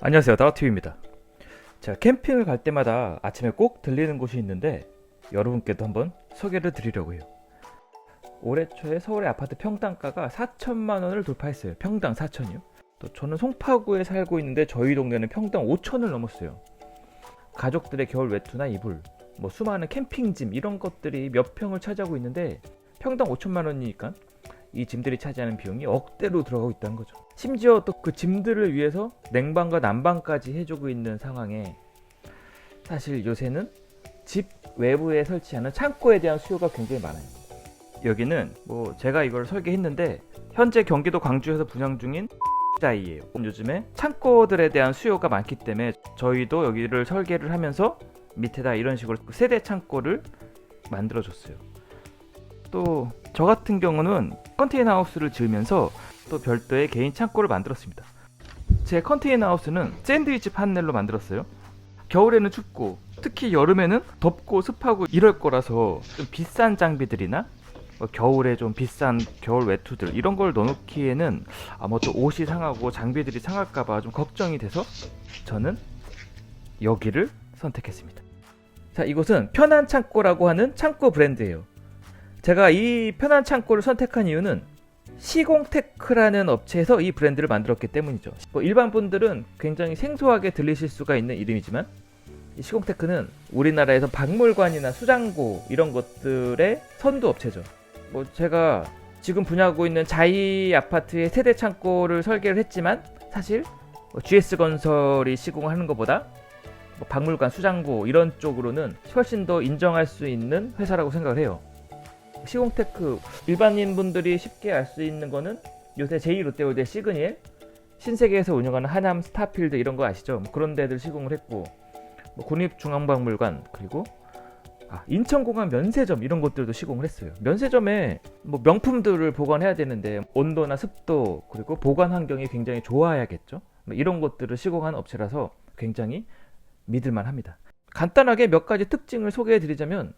안녕하세요. 다우티브입니다. 제가 캠핑을 갈 때마다 아침에 꼭 들리는 곳이 있는데 여러분께도 한번 소개를 드리려고 해요. 올해 초에 서울의 아파트 평당가가 4천만 원을 돌파했어요. 평당 4천이요. 또 저는 송파구에 살고 있는데 저희 동네는 평당 5천을 넘었어요. 가족들의 겨울 외투나 이불 뭐 수많은 캠핑짐 이런 것들이 몇 평을 차지하고 있는데 평당 5천만 원이니까 이 짐들이 차지하는 비용이 억대로 들어가고 있다는 거죠. 심지어 또 그 짐들을 위해서 냉방과 난방까지 해주고 있는 상황에 사실 요새는 집 외부에 설치하는 창고에 대한 수요가 굉장히 많아요. 여기는 뭐 제가 이걸 설계했는데 현재 경기도 광주에서 분양 중인 다이예요. 요즘에 창고들에 대한 수요가 많기 때문에 저희도 여기를 설계를 하면서 밑에다 이런 식으로 세대 창고를 만들어 줬어요. 또 저 같은 경우는 컨테이너 하우스를 지으면서 또 별도의 개인 창고를 만들었습니다. 제 컨테이너 하우스는 샌드위치 판넬로 만들었어요. 겨울에는 춥고 특히 여름에는 덥고 습하고 이럴 거라서 좀 비싼 장비들이나 뭐 겨울에 좀 비싼 겨울 외투들 이런 걸 넣어놓기에는 또 옷이 상하고 장비들이 상할까봐 좀 걱정이 돼서 저는 여기를 선택했습니다. 자, 이곳은 편한 창고라고 하는 창고 브랜드예요. 제가 이 편한 창고를 선택한 이유는 시공테크라는 업체에서 이 브랜드를 만들었기 때문이죠. 뭐 일반 분들은 굉장히 생소하게 들리실 수가 있는 이름이지만 이 시공테크는 우리나라에서 박물관이나 수장고 이런 것들의 선두 업체죠. 뭐 제가 지금 분양하고 있는 자이 아파트의 세대 창고를 설계를 했지만 사실 뭐 GS 건설이 시공하는 것보다 뭐 박물관, 수장고 이런 쪽으로는 훨씬 더 인정할 수 있는 회사라고 생각을 해요. 시공테크 일반인 분들이 쉽게 알 수 있는 거는 요새 제2롯데월드의 시그니엘 신세계에서 운영하는 하남 스타필드 이런 거 아시죠? 뭐 그런 데들 시공을 했고 뭐 국립중앙박물관 그리고 아, 인천공항 면세점 이런 것들도 시공을 했어요. 면세점에 뭐 명품들을 보관해야 되는데 온도나 습도 그리고 보관 환경이 굉장히 좋아야겠죠. 뭐 이런 것들을 시공한 업체라서 굉장히 믿을만 합니다. 간단하게 몇 가지 특징을 소개해 드리자면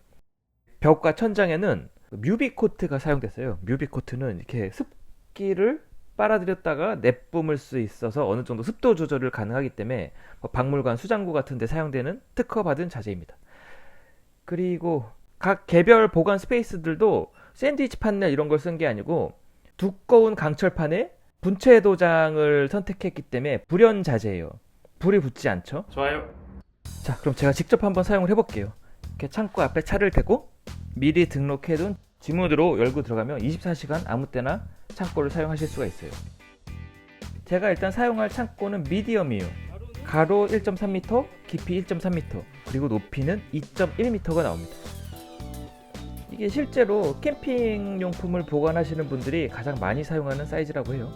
벽과 천장에는 뮤비 코트가 사용됐어요. 뮤비 코트는 이렇게 습기를 빨아들였다가 내뿜을 수 있어서 어느 정도 습도 조절을 가능하기 때문에 뭐 박물관, 수장고 같은 데 사용되는 특허받은 자재입니다. 그리고 각 개별 보관 스페이스들도 샌드위치 판넬 이런 걸 쓴 게 아니고 두꺼운 강철판에 분체 도장을 선택했기 때문에 불연 자재예요. 불이 붙지 않죠. 좋아요. 자, 그럼 제가 직접 한번 사용을 해볼게요. 이렇게 창고 앞에 차를 대고 미리 등록해둔 지문으로 열고 들어가면 24시간 아무 때나 창고를 사용하실 수가 있어요. 제가 일단 사용할 창고는 미디엄이에요. 가로 1.3m, 깊이 1.3m, 그리고 높이는 2.1m가 나옵니다. 이게 실제로 캠핑 용품을 보관하시는 분들이 가장 많이 사용하는 사이즈라고 해요.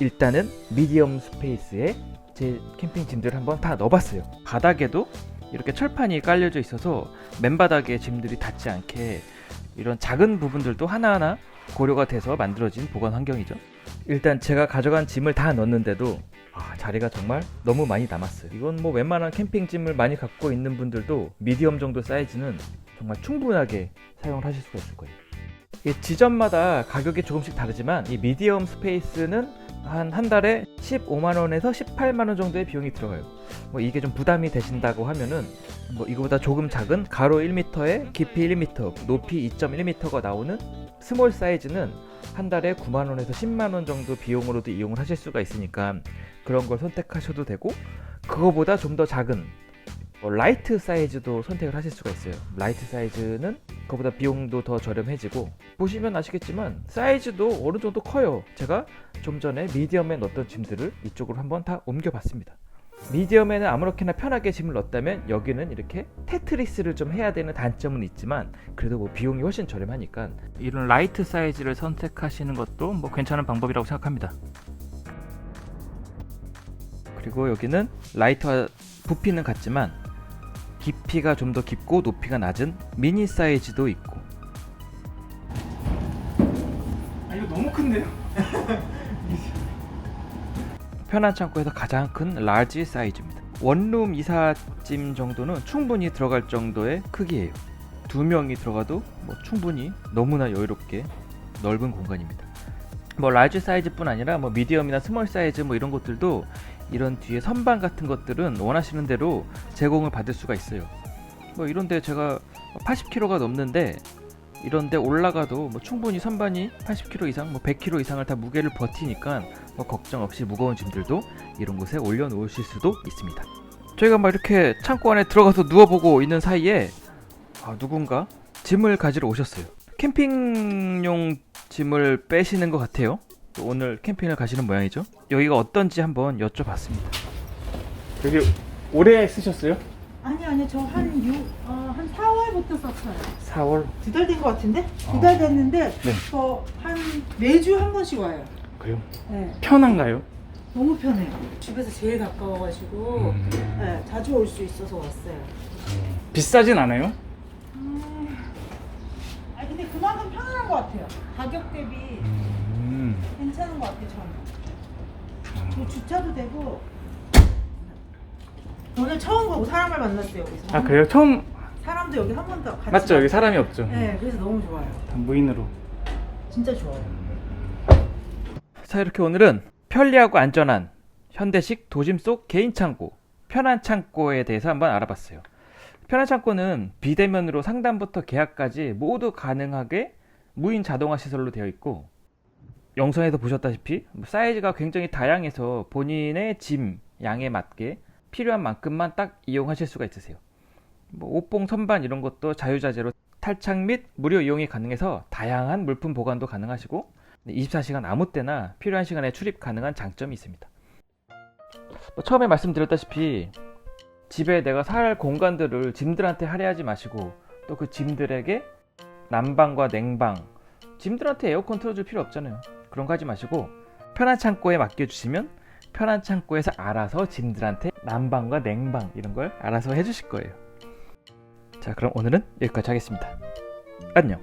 일단은 미디엄 스페이스에 제 캠핑 짐들을 한번 다 넣어봤어요. 바닥에도 이렇게 철판이 깔려져 있어서 맨바닥에 짐들이 닿지 않게 이런 작은 부분들도 하나하나 고려가 돼서 만들어진 보관 환경이죠. 일단 제가 가져간 짐을 다 넣었는데도 아, 자리가 정말 너무 많이 남았어요. 이건 뭐 웬만한 캠핑 짐을 많이 갖고 있는 분들도 미디엄 정도 사이즈는 정말 충분하게 사용을 하실 수가 있을 거예요. 이 지점마다 가격이 조금씩 다르지만 이 미디엄 스페이스는 한 한 달에 15만 원에서 18만 원 정도의 비용이 들어가요. 뭐 이게 좀 부담이 되신다고 하면은 뭐 이거보다 조금 작은 가로 1m에 깊이 1m, 높이 2.1m가 나오는 스몰 사이즈는 한 달에 9만 원에서 10만 원 정도 비용으로도 이용을 하실 수가 있으니까 그런 걸 선택하셔도 되고 그거보다 좀 더 작은 뭐 라이트 사이즈도 선택을 하실 수가 있어요. 라이트 사이즈는 그거보다 비용도 더 저렴해지고 보시면 아시겠지만 사이즈도 어느 정도 커요. 제가 좀 전에 미디엄에 넣었던 짐들을 이쪽으로 한번 다 옮겨봤습니다. 미디엄에는 아무렇게나 편하게 짐을 넣었다면 여기는 이렇게 테트리스를 좀 해야 되는 단점은 있지만 그래도 뭐 비용이 훨씬 저렴하니까 이런 라이트 사이즈를 선택하시는 것도 뭐 괜찮은 방법이라고 생각합니다. 그리고 여기는 라이트와 부피는 같지만 깊이가 좀 더 깊고 높이가 낮은 미니 사이즈도 있고 아 이거 너무 큰데요? 편한 창고에서 가장 큰 라지 사이즈입니다. 원룸 이사짐 정도는 충분히 들어갈 정도의 크기예요. 두 명이 들어가도 뭐 충분히 너무나 여유롭게 넓은 공간입니다. 뭐 라지 사이즈뿐 아니라 뭐 미디엄이나 스몰 사이즈 뭐 이런 것들도 이런 뒤에 선반 같은 것들은 원하시는 대로 제공을 받을 수가 있어요. 뭐 이런데 제가 80kg가 넘는데 이런데 올라가도 뭐 충분히 선반이 80kg 이상, 뭐 100kg 이상을 다 무게를 버티니까 뭐 걱정 없이 무거운 짐들도 이런 곳에 올려놓으실 수도 있습니다. 저희가 막 이렇게 창고 안에 들어가서 누워보고 있는 사이에 아, 누군가 짐을 가지러 오셨어요. 캠핑용 짐을 빼시는 것 같아요. 또 오늘 캠핑을 가시는 모양이죠. 여기가 어떤지 한번 여쭤봤습니다. 여기 오래 쓰셨어요? 아니 아니 저한육 어, 한 4월부터 썼어요. 4월. 두 달 된 것 같은데? 어. 두달 됐는데 네. 저 한 매주 한 번씩 와요. 그래요? 네. 편한가요? 너무 편해요. 집에서 제일 가까워가지고 음. 네, 자주 올 수 있어서 왔어요. 비싸진 않아요? 음. 아 근데 그만큼 편안한 것 같아요. 가격 대비 음. 괜찮은 것 같아요 저는. 그리고 주차도 되고. 오늘 처음 보고 사람을 만났어요 여기서. 아 그래요? 처음 사람도 여기 한 번도 같이. 맞죠? 여기 봤- 사람이 없죠. 네, 그래서 너무 좋아요. 다 무인으로. 진짜 좋아요. 자 이렇게 오늘은 편리하고 안전한 현대식 도심 속 개인 창고 편한 창고에 대해서 한번 알아봤어요. 편한 창고는 비대면으로 상담부터 계약까지 모두 가능하게 무인 자동화 시설로 되어 있고 영상에서 보셨다시피 뭐 사이즈가 굉장히 다양해서 본인의 짐 양에 맞게 필요한 만큼만 딱 이용하실 수가 있으세요. 뭐 옷봉 선반 이런 것도 자유자재로 탈착 및 무료 이용이 가능해서 다양한 물품 보관도 가능하시고 24시간 아무 때나 필요한 시간에 출입 가능한 장점이 있습니다. 뭐 처음에 말씀드렸다시피 집에 내가 살 공간들을 짐들한테 할애하지 마시고 또 그 짐들에게 난방과 냉방 짐들한테 에어컨 틀어줄 필요 없잖아요. 그런 거 하지 마시고 편한 창고에 맡겨주시면 편한 창고에서 알아서 짐들한테 난방과 냉방 이런 걸 알아서 해주실 거예요. 자, 그럼 오늘은 여기까지 하겠습니다. 안녕.